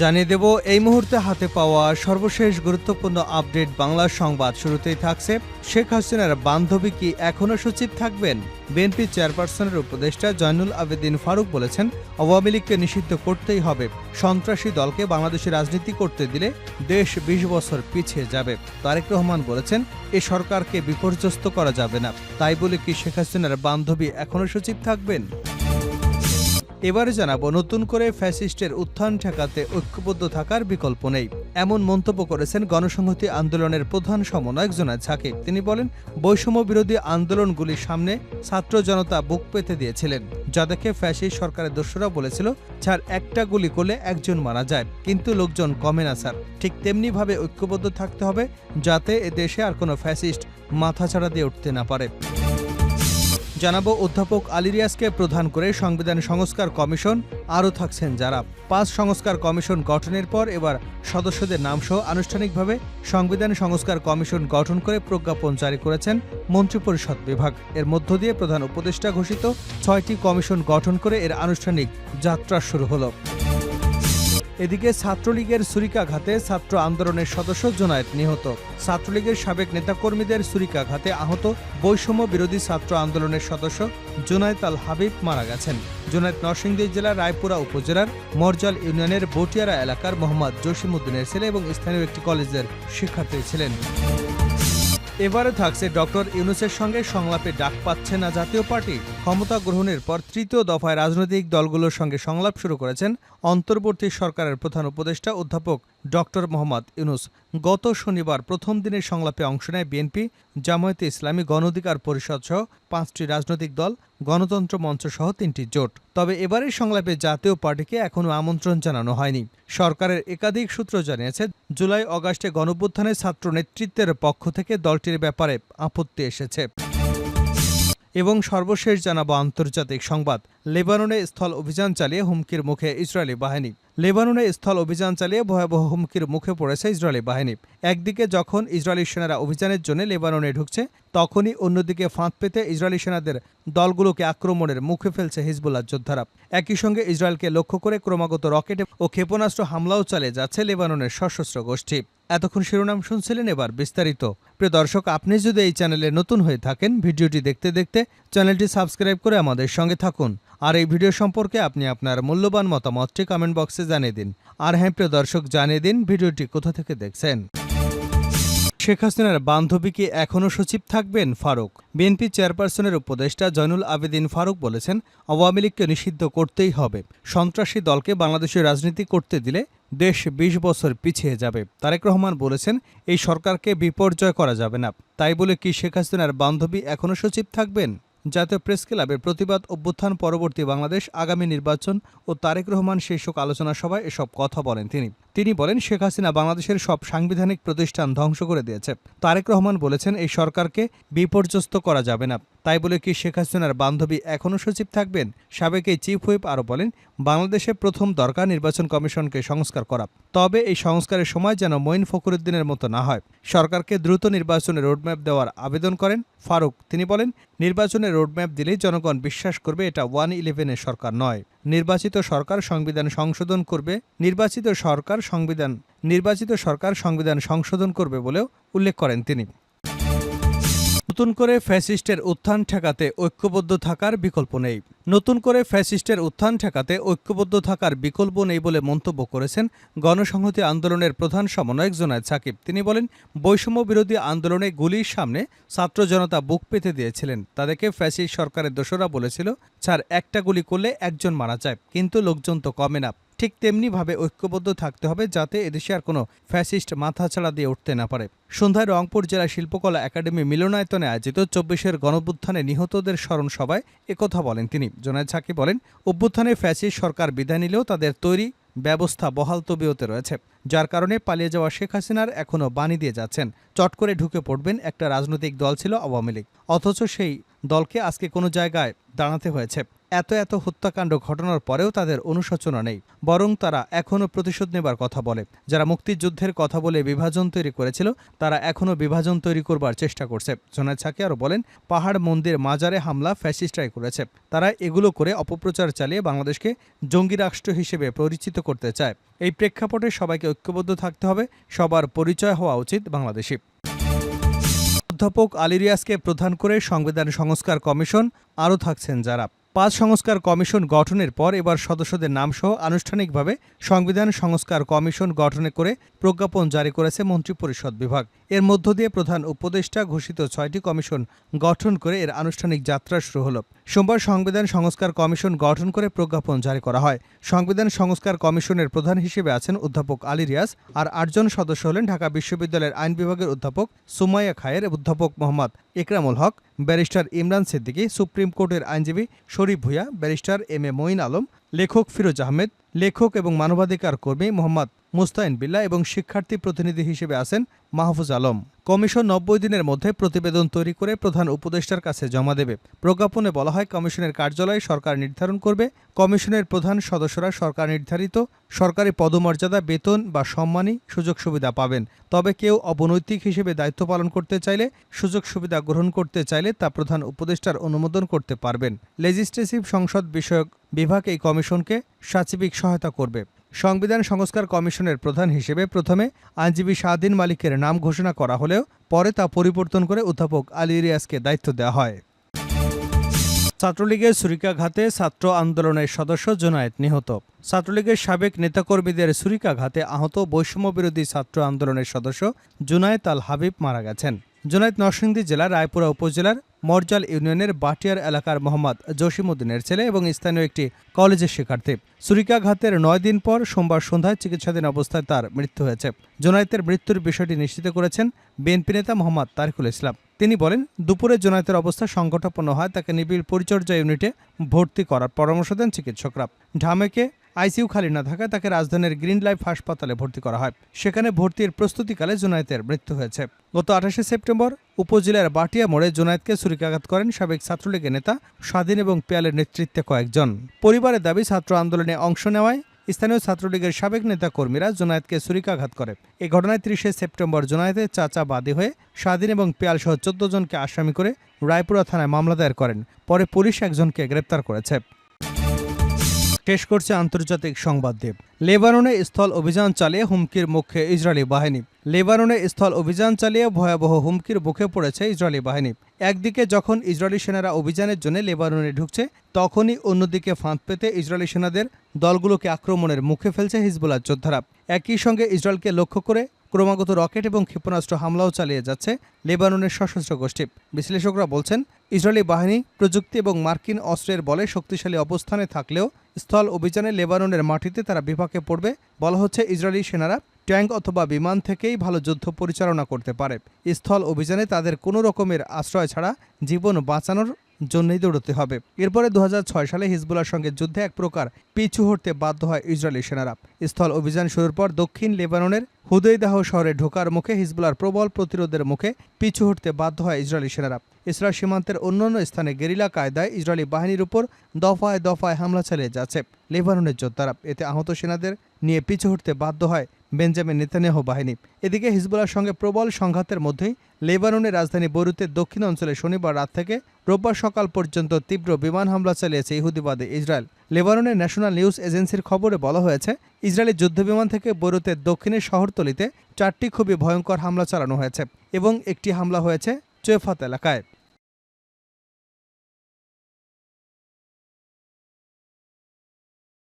জানিয়ে দেব, এই মুহূর্তে হাতে পাওয়া সর্বশেষ গুরুত্বপূর্ণ আপডেট বাংলা সংবাদ শুরুতেই থাকছে শেখ হাসিনার বান্ধবী কি এখনও সচিব থাকবেন? বিএনপি চেয়ারপারসনের উপদেষ্টা জয়নুল আবেদিন ফারুক বলেছেন, আওয়ামী লীগকে নিষিদ্ধ করতেই হবে। সন্ত্রাসী দলকে বাংলাদেশে রাজনীতি করতে দিলে দেশ বিশ বছর পিছিয়ে যাবে। তারেক রহমান বলেছেন, এ সরকারকে বিপর্যস্ত করা যাবে না। তাই বলে কি শেখ হাসিনার বান্ধবী এখনও সচিব থাকবেন? এবারে জানাব, নতুন করে ফ্যাসিস্টের উত্থান ঠেকাতে ঐক্যবদ্ধ থাকার বিকল্প নেই। এমন মন্তব্য করেছেন গণসংহতি আন্দোলনের প্রধান সমন্বয়ক জোনায়দ সাকিব। তিনি বলেন, বৈষম্য বিরোধী আন্দোলনগুলির সামনে ছাত্র জনতা বুক পেতে দিয়েছিলেন, যা দেখে ফ্যাসিস্ট সরকারের দোষরা বলেছিল, ছাড়, একটা গুলি করলে একজন মারা যায়, কিন্তু লোকজন কমে না, স্যার। ঠিক তেমনিভাবে ঐক্যবদ্ধ থাকতে হবে, যাতে এ দেশে আর কোনো ফ্যাসিস্ট মাথাছাড়া দিয়ে উঠতে না পারে। জানাব অধ্যাপক আলিরিয়াসকে প্রধান করে সংবিধান সংস্কার কমিশন। আরও থাকছেন যারা। পাঁচ সংস্কার কমিশন গঠনের পর এবার সদস্যদের নামসহ আনুষ্ঠানিকভাবে সংবিধান সংস্কার কমিশন গঠন করে প্রজ্ঞাপন জারি করেছেন মন্ত্রিপরিষদ বিভাগ। এর মধ্য দিয়ে প্রধান উপদেষ্টা ঘোষিত ছয়টি কমিশন গঠন করে এর আনুষ্ঠানিক যাত্রা শুরু হলো। এদিকে ছাত্রলীগের সুরিকাঘাতে ছাত্র আন্দোলনের সদস্য জোনায়েত নিহত। ছাত্রলীগের সাবেক নেতাকর্মীদের সুরিকাঘাতে আহত বৈষম্য বিরোধী ছাত্র আন্দোলনের সদস্য জোনায়েত আল হাবিব মারা গেছেন। জোনায়েত নরসিংদী জেলার রায়পুরা উপজেলার মরজাল ইউনিয়নের বটিয়ারা এলাকার মোহাম্মদ জসিমউদ্দিনের ছেলে এবং স্থানীয় একটি কলেজের শিক্ষার্থী ছিলেন। এবারে থাকছে ডক্টর ইউনুসের সঙ্গে সংলাপে ডাক পাচ্ছে না জাতীয় পার্টি। ক্ষমতা গ্রহণের পর তৃতীয় দফায় রাজনৈতিক দলগুলোর সঙ্গে সংলাপ শুরু করেছেন অন্তর্বর্তী সরকারের প্রধান উপদেষ্টা অধ্যাপক ডক্টর মোহাম্মদ ইউনুস গত শনিবার প্রথম দিনের সংলাপে অংশ নেয় বিএনপি, জামায়াতে ইসলামী গণ অধিকার পরিষদ সহ পাঁচটি রাজনৈতিক দল, গণতন্ত্র মঞ্চ সহ তিনটি জোট। তবে এবারের সংলাপে জাতীয় পার্টিকে এখনও আমন্ত্রণ জানানো হয়নি। সরকারের একাধিক সূত্র জানিয়েছে জুলাই অগাস্টে গণভ্যুত্থানে ছাত্র নেতৃত্বের পক্ষ থেকে দলটির ব্যাপারে আপত্তি এসেছে। এবং সর্বশেষ জানাব আন্তর্জাতিক সংবাদ। লেবাননে স্থল অভিযান চালিয়ে হুমকির মুখে ইসরায়েলি বাহিনী। লেবাননে স্থল অভিযান চালিয়ে ভয়াবহ হুমকির মুখে পড়েছে ইসরায়েলি বাহিনী। একদিকে যখন ইসরায়েলি সেনারা অভিযানের জন্য লেবাননে ঢুকছে, তখনই অন্যদিকে ফাঁদ পেতে ইসরায়েলি সেনাদের দলগুলোকে আক্রমণের মুখে ফেলছে হিজবুল্লাহ যোদ্ধারা। একই সঙ্গে ইসরায়েলকে লক্ষ্য করে ক্রমাগত রকেট ও ক্ষেপণাস্ত্র হামলাও চালিয়ে যাচ্ছে লেবাননের সশস্ত্র গোষ্ঠী। এতক্ষণ শিরোনাম শুনছিলেন এবার বিস্তারিত। প্রিয় দর্শক, আপনি যদি এই চ্যানেলে নতুন হয়ে থাকেন, ভিডিওটি দেখতে দেখতে চ্যানেলটি সাবস্ক্রাইব করে আমাদের সঙ্গে থাকুন। আর এই ভিডিও সম্পর্কে আপনি আপনার মূল্যবান মতামতটি কমেন্ট বক্সে জানিয়ে দিন। আর হ্যাঁ প্রিয় দর্শক, জানিয়ে দিন ভিডিওটি কোথা থেকে দেখছেন। শেখ হাসিনার বান্ধবী কি এখনও সচিব থাকবেন ফারুক? বিএনপি চেয়ারপারসনের উপদেষ্টা জয়নুল আবেদিন ফারুক বলেছেন, আওয়ামী লীগকে নিষিদ্ধ করতেই হবে। সন্ত্রাসী দলকে বাংলাদেশে রাজনীতি করতে দিলে দেশ বিশ বছর পিছিয়ে যাবে। তারেক রহমান বলেছেন, এই সরকারকে বিপর্যয় করা যাবে না। তাই বলে কি শেখ হাসিনার বান্ধবী এখনও সচিব থাকবেন? জাতীয় প্রেস ক্লাবের প্রতিবাদ অভ্যুত্থান পরবর্তী বাংলাদেশ আগামী নির্বাচন ও তারেক রহমান শীর্ষক আলোচনা সভায় এসব কথা বলেন তিনি। তিনি বলেন, শেখ হাসিনা বাংলাদেশের সব সাংবিধানিক প্রতিষ্ঠান ধ্বংস করে দিয়েছে। তারেক রহমান বলেছেন, এই সরকারকে বিপর্যস্ত করা যাবে না। তাই বলে কি শেখ হাসিনার বান্ধবী এখনও সচিব থাকবেন? সাবেক এই চিফ হুইপ আরও বলেন, বাংলাদেশে প্রথম দরকার নির্বাচন কমিশনকে সংস্কার করা। তবে এই সংস্কারের সময় যেন মঈন ফখরুদ্দিনের মতো না হয়। সরকারকে দ্রুত নির্বাচনের রোডম্যাপ দেওয়ার আবেদন করেন ফারুক। তিনি বলেন নির্বাচনের রোডম্যাপ দিলেই জনগণ বিশ্বাস করবে এটা ওয়ান ইলেভেনের সরকার নয়। নির্বাচিত সরকার সংবিধান সংশোধন করবে, নির্বাচিত সরকার সংবিধান, নির্বাচিত সরকার সংবিধান সংশোধন করবে বলেও উল্লেখ করেন তিনি। নতুন করে ফ্যাসিস্টের উত্থান ঠেকাতে ঐক্যবদ্ধ থাকার বিকল্প নেই। নতুন করে ফ্যাসিস্টের উত্থান ঠেকাতে ঐক্যবদ্ধ থাকার বিকল্প নেই বলে মন্তব্য করেছেন গণসংহতি আন্দোলনের প্রধান সমন্বয়ক জোনায়দ সাকিব। তিনি বলেন, বৈষম্য বিরোধী আন্দোলনে গুলির সামনে ছাত্র জনতা বুক পেতে দিয়েছিলেন। তাদেরকে ফ্যাসিস্ট সরকারের দোষরা বলেছিল, ছাড়, একটা গুলি করলে একজন মারা যায়, কিন্তু লোকজন তো কমে না। ঠিক তেমনিভাবে ঐক্যবদ্ধ থাকতে হবে যাতে এদেশে আর কোনো ফ্যাসিস্ট মাথাছাড়া দিয়ে উঠতে না পারে। সন্ধ্যায় রংপুর জেলা শিল্পকলা একাডেমি মিলনায়তনে আয়োজিত চব্বিশের গণঅভ্যুত্থানে নিহতদের স্মরণ সভায় একথা বলেন তিনি। জোনায়দ সাকি বলেন, অভ্যুত্থানে ফ্যাসিস্ট সরকার বিদায় নিলেও তাদের তৈরি ব্যবস্থা বহাল তবিয়তে রয়েছে, যার কারণে পালিয়ে যাওয়া শেখ হাসিনার এখনও বাণী দিয়ে যাচ্ছেন। চট করে ঢুকে পড়বেন একটা রাজনৈতিক দল ছিল আওয়ামী লীগ, অথচ সেই দলকে আজকে কোনো জায়গায় দাঁড়াতে হয়েছে। এত এত হত্যাকাণ্ড ঘটনার পরেও তাদের অনুশোচনা নেই, বরং তারা এখনও প্রতিশোধ নেবার কথা বলে। যারা মুক্তিযুদ্ধের কথা বলে বিভাজন তৈরি করেছিল, তারা এখনও বিভাজন তৈরি করবার চেষ্টা করছে। জোনায় সাকি আরও বলেন, পাহাড় মন্দির মাজারে হামলা ফ্যাসিস্টরাই করেছে। তারা এগুলো করে অপপ্রচার চালিয়ে বাংলাদেশকে জঙ্গি রাষ্ট্র হিসেবে পরিচিত করতে চায়। এই প্রেক্ষাপটে সবাইকে ঐক্যবদ্ধ থাকতে হবে। সবার পরিচয় হওয়া উচিত বাংলাদেশি। অধ্যাপক আলিরিয়াসকে প্রধান করে সংবিধান সংস্কার কমিশন, আরও থাকছেন যারা। পাঁচ সংস্কার কমিশন গঠনের পর এবার সদস্যদের নামসহ আনুষ্ঠানিকভাবে সংবিধান সংস্কার কমিশন গঠনে করে প্রজ্ঞাপন জারি করেছে মন্ত্রিপরিষদ বিভাগ। এর মধ্য দিয়ে প্রধান উপদেষ্টা ঘোষিত ছয়টি কমিশন গঠন করে এর আনুষ্ঠানিক যাত্রা শুরু হল। সোমবার সংবিধান সংস্কার কমিশন গঠন করে প্রজ্ঞাপন জারি করা হয়। সংবিধান সংস্কার কমিশনের প্রধান হিসেবে আছেন অধ্যাপক আলী রিয়াজ আর আটজন সদস্য হলেন ঢাকা বিশ্ববিদ্যালয়ের আইন বিভাগের অধ্যাপক সুমাইয়া খায়ের, অধ্যাপক মোহাম্মদ ইকরামুল হক, ব্যারিস্টার ইমরান সিদ্দিকী, সুপ্রিম কোর্টের আইনজীবী Sharif Bhuiyan, barrister M A Moin Alam, লেখক ফিরোজ আহমেদ, লেখক এবং মানবাধিকার কর্মী মোহাম্মদ মুস্তাইন বিল্লা এবং শিক্ষার্থী প্রতিনিধি হিসেবে আছেন মাহফুজ আলম। কমিশন নব্বই দিনের মধ্যে প্রতিবেদন তৈরি করে প্রধান উপদেষ্টার কাছে জমা দেবে। প্রজ্ঞাপনে বলা হয়, কমিশনের কার্যালয়ে সরকার নির্ধারণ করবে। কমিশনের প্রধান সদস্যরা সরকার নির্ধারিত, সরকারি পদমর্যাদা, বেতন বা সম্মানী সুযোগ সুবিধা পাবেন। তবে কেউ অবনৈতিক হিসেবে দায়িত্ব পালন করতে চাইলে, সুযোগ সুবিধা গ্রহণ করতে চাইলে তা প্রধান উপদেষ্টার অনুমোদন করতে পারবেন। লেজিসলেটিভ সংসদ বিষয়ক বিভাগ এই কমিশনকে সাচিবিক সহায়তা করবে। সংবিধান সংস্কার কমিশনের প্রধান হিসেবে প্রথমে আইনজীবী শাহদিন মালিকের নাম ঘোষণা করা হলেও পরে তা পরিবর্তন করে অধ্যাপক আলী রিয়াজকে দায়িত্ব দেওয়া হয়। ছাত্রলীগের ছুরিকাঘাতে ছাত্র আন্দোলনের সদস্য জোনায়েত নিহত। ছাত্রলীগের সাবেক নেতাকর্মীদের ছুরিকাঘাতে আহত বৈষম্য বিরোধী ছাত্র আন্দোলনের সদস্য জুনায়েত আল হাবিব মারা গেছেন। জোনায়েত নরসিংদী জেলার রায়পুরা উপজেলার মরজাল ইউনিয়নের বাটিয়ার এলাকার মোহাম্মদ জসিমউদ্দিনের ছেলে এবং স্থানীয় একটি কলেজের শিক্ষার্থী। ছুরিকাঘাতের নয় দিন পর সোমবার সন্ধ্যায় চিকিৎসাধীন অবস্থায় তার মৃত্যু হয়েছে। জোনায়েতের মৃত্যুর বিষয়টি নিশ্চিত করেছেন বিএনপি নেতা মোহাম্মদ তারিকুল ইসলাম। তিনি বলেন, দুপুরে জোনায়েতের অবস্থা সংকটাপন্ন হয়, তাকে নিবিড় পরিচর্যা ইউনিটে ভর্তি করার পরামর্শ দেন চিকিৎসকরা। ঢামেকে আইসিইউ খালি না থাকায় তাকে রাজধানীর গ্রিন লাইফ হাসপাতালে ভর্তি করা হয়। সেখানে ভর্তির প্রস্তুতিকালে জোনায়েতের মৃত্যু হয়েছে। গত আঠাশে সেপ্টেম্বর উপজেলার বাটিয়া মোড়ে জোনায়েতকে ছুরিকাঘাত করেন সাবেক ছাত্রলীগের নেতা স্বাধীন এবং পেয়ালের নেতৃত্বে কয়েকজন। পরিবারের দাবি, ছাত্র আন্দোলনে অংশ নেওয়ায় স্থানীয় ছাত্রলীগের সাবেক নেতা কর্মীরা জোনায়েতকে ছুরিকাঘাত করে। এ ঘটনায় ত্রিশে সেপ্টেম্বর জোনায়েতের চাচা বাদী হয়ে স্বাধীন এবং পেয়াল সহ চোদ্দ জনকে আসামি করে রায়পুরা থানায় মামলা দায়ের করেন। পরে পুলিশ একজনকে গ্রেপ্তার করেছে। শেষ করছে আন্তর্জাতিক সংবাদ দেব লেবাননে স্থল অভিযান চালিয়ে হুমকির মুখে ইসরায়েলি বাহিনী। লেবাননে স্থল অভিযান চালিয়ে ভয়াবহ হুমকির মুখে পড়েছে ইসরায়েলি বাহিনী। একদিকে যখন ইসরায়েলি সেনারা অভিযানের জন্য লেবাননে ঢুকছে, তখনই অন্যদিকে ফাঁদ পেতে ইসরায়েলি সেনাদের দলগুলোকে আক্রমণের মুখে ফেলছে হিজবুল্লাহ যোদ্ধারা। একই সঙ্গে ইসরায়েলকে লক্ষ্য করে ক্রমাগত রকেট এবং ক্ষেপণাস্ত্র হামলাও চালিয়ে যাচ্ছে লেবাননের সশস্ত্র গোষ্ঠী। বিশ্লেষকরা বলছেন, ইসরায়েলি বাহিনী প্রযুক্তি এবং মার্কিন অস্ত্রের বলে শক্তিশালী অবস্থানে থাকলেও স্থল অভিযানে লেবাননের মাটিতে তারা বিপাকে পড়বে বলা হচ্ছে, ইসরায়েলি সেনারা ট্যাঙ্ক অথবা বিমান থেকেই ভালো যুদ্ধ পরিচালনা করতে পারে। স্থল অভিযানে তাদের কোনো রকমের আশ্রয় ছাড়া জীবন বাঁচানোর জন্যই দৌড়তে হবে। এরপরে দু হাজার ছয় সালে হিজবুল্লার সঙ্গে যুদ্ধে এক প্রকার পিছু হটতে বাধ্য হয় ইসরায়েলি সেনারা। স্থল অভিযান শুরুর পর দক্ষিণ লেবাননের হুদয়দাহ শহরে ঢোকার মুখে হিজবুলার প্রবল প্রতিরোধের মুখে পিছু হটতে বাধ্য হয় ইসরায়েলি সেনারা। ইসরায়েল সীমান্তের অন্যান্য স্থানে গেরিলা কায়দায় ইসরায়েলি বাহিনীর উপর দফায় দফায় হামলা চালিয়ে যাচ্ছে লেবাননের যোদ্ধারা। এতে আহত সেনাদের নিয়ে পিছু হটতে বাধ্য হয় বেঞ্জামিন নেতানিয়াহু বাহিনী। এদিকে হিজবুলার সঙ্গে প্রবল সংঘাতের মধ্যেই লেবাননের রাজধানী বরুতের দক্ষিণ অঞ্চলে শনিবার রাত থেকে রোববার সকাল পর্যন্ত তীব্র বিমান হামলা চালিয়েছে ইহুদিবাদী ইসরায়েল। লেবাননের ন্যাশনাল নিউজ এজেন্সির খবরে বলা হয়েছে, ইসরায়েলি যুদ্ধবিমান থেকে বৈরুতের দক্ষিণের শহরতলিতে চারটি খুবই ভয়ঙ্কর হামলা চালানো হয়েছে এবং একটি হামলা হয়েছে চৈফাত এলাকায়।